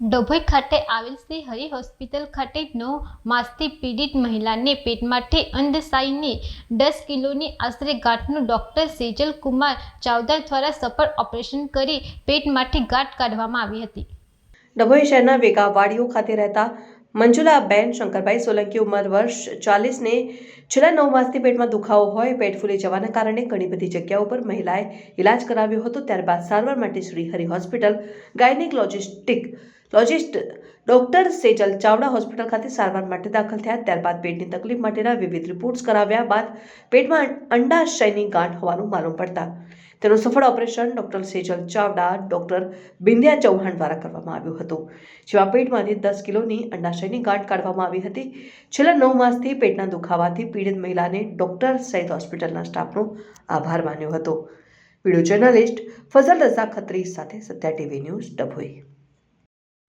ડભોઈ ખાતે આવેલ શ્રી હરિ હોસ્પિટલ ખાતે નવ માસથી પીડિત મહિલાને પેટમાંથી અંધસાઈને દસ કિલોની આશરે ગાંઠનું ડૉક્ટર સેજલ કુમાર ચાવદાર દ્વારા સફળ ઓપરેશન કરી પેટમાંથી ગાંઠ કાઢવામાં આવી હતી. ડભોઈ શહેરના વેગાવાડીઓ ખાતે રહેતા મંજુલાબેન શંકરભાઈ સોલંકી ઉંમર વર્ષ ચાલીસને છેલ્લા નવ માસથી પેટમાં દુખાવો હોય, પેટ ફૂલી જવાના કારણે ઘણી બધી જગ્યાઓ પર મહિલાએ ઇલાજ કરાવ્યો હતો. ત્યારબાદ સારવાર માટે શ્રી હરિ હોસ્પિટલ ગાયનિક લોજિસ્ટિક લોજિસ્ટ ડોક્ટર સેજલ ચાવડા હોસ્પિટલ ખાતે સારવાર માટે દાખલ થયા. ત્યારબાદ પેટની તકલીફ માટેના વિવિધ રિપોર્ટ્સ કરાવ્યા બાદ પેટમાં અંડાશયની ગાંઠ હોવાનું માલુમ પડતા તેનું સફળ operation doctor Sejal Chavda, doctor Bindya Chauhan દ્વારા કરવામાં આવ્યું હતું. જેમાં પેટમાંથી દસ કિલોની અંડાશયની ગાંઠ કાઢવામાં આવી હતી. છેલ્લા નવ માસથી પેટના દુખાવાથી પીડિત મહિલાને ડોક્ટર સહિત હોસ્પિટલના સ્ટાફનો આભાર માન્યો હતો. વીડિયો જર્નલિસ્ટ ફઝલ રઝા ખત્રી સાથે સત્યા ટીવી ન્યૂઝ ડભોઈ.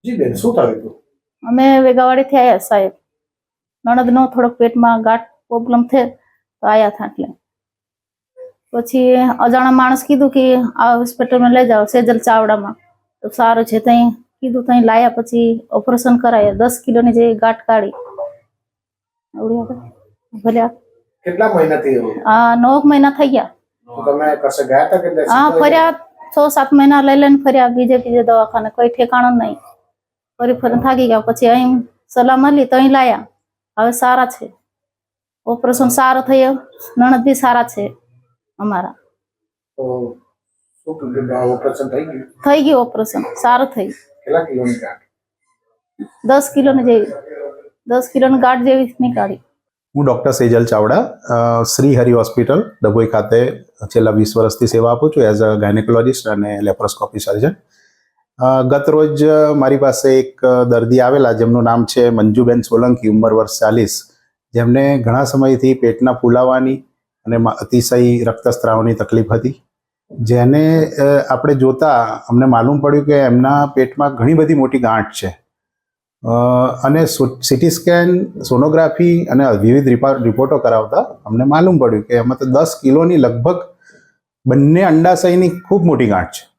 જી બેન શું થયું હતું? અમે વેગાવાડીથી આવ્યા સાહેબ. નણંદનો થોડોક પેટમાં ગાંઠ પ્રોબ્લેમ થયો તો આવ્યા હતા એટલે પછી અજાણા માણસ કીધું કે આ હોસ્પિટલમાં લઈ જાઓ સેજલ ચાવડામાં. તો સારું છે ત્યાં કીધું ત્યાં લાયા પછી ઓપરેશન કરાયા દસ કિલોની જે ગાંઠ કાઢી? ભલે કેટલા મહિનાથી એવું? આ નવ મહિના થઈ ગયા. તમે કશે ગયા હતા કે હા ફર્યા છ સાત મહિના લઈ લઈને ફર્યા બીજે બીજે દવાખાને કોઈ ઠેકાણું નહીં. ફરી ફરી થાકી ગયા. પછી અહીં સલાહ મળી તો અહીં લાયા. હવે સારા છે. ઓપરેશન સારું થયું. નણદ બી સારા છે અમારા. થઈ ગયું? ઓપરેશન. સારું થયું. દસ કિલોની જેવી. દસ કિલોની ગાંઠ જેવી નીકાળી. હું ડૉક્ટર સેજલ ચાવડા અ, શ્રી હરિ હોસ્પિટલ ડભોઈ ખાતે છેલ્લા વીસ વર્ષથી સેવા આપું છું એઝ અ ગાયનેકોલોજિસ્ટ અને લેપ્રોસ્કોપી સર્જન. ગત રોજ મારી પાસે એક દર્દી આવેલા જેમનું નામ છે મંજુબેન સોલંકી, ઉંમર વર્ષ ચાલીસ. જેમને ઘણા સમયથી પેટના ફૂલાવાની અને અતિશય રક્તસ્રાવની તકલીફ હતી. જેને આપણે જોતા અમને માલુમ પડ્યું કે એમના પેટમાં ઘણી બધી મોટી ગાંઠ છે. અને સિટી સ્કેન, સોનોગ્રાફી અને વિવિધ રિપોર્ટો કરાવતા અમને માલુમ પડ્યું કે એમાં તો દસ કિલોની લગભગ બંને અંડાશયની ખૂબ મોટી ગાંઠ છે.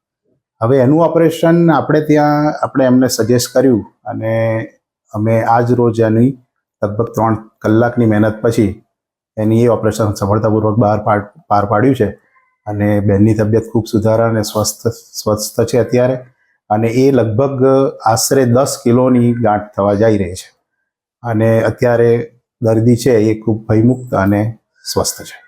હવે એનું ઓપરેશન આપણે ત્યાં, આપણે એમને સજેસ્ટ કર્યું અને અમે આજ રોજ એની લગભગ ત્રણ કલાકની મહેનત પછી એની એ ઓપરેશન સફળતાપૂર્વક બહાર પાર પાડ્યું છે. અને બેનની તબિયત ખૂબ સુધારા અને સ્વસ્થ સ્વસ્થ છે અત્યારે. અને એ લગભગ આશરે દસ કિલોની ગાંઠ થવા જઈ રહી છે. અને અત્યારે દર્દી છે એ ખૂબ ભયમુક્ત અને સ્વસ્થ છે.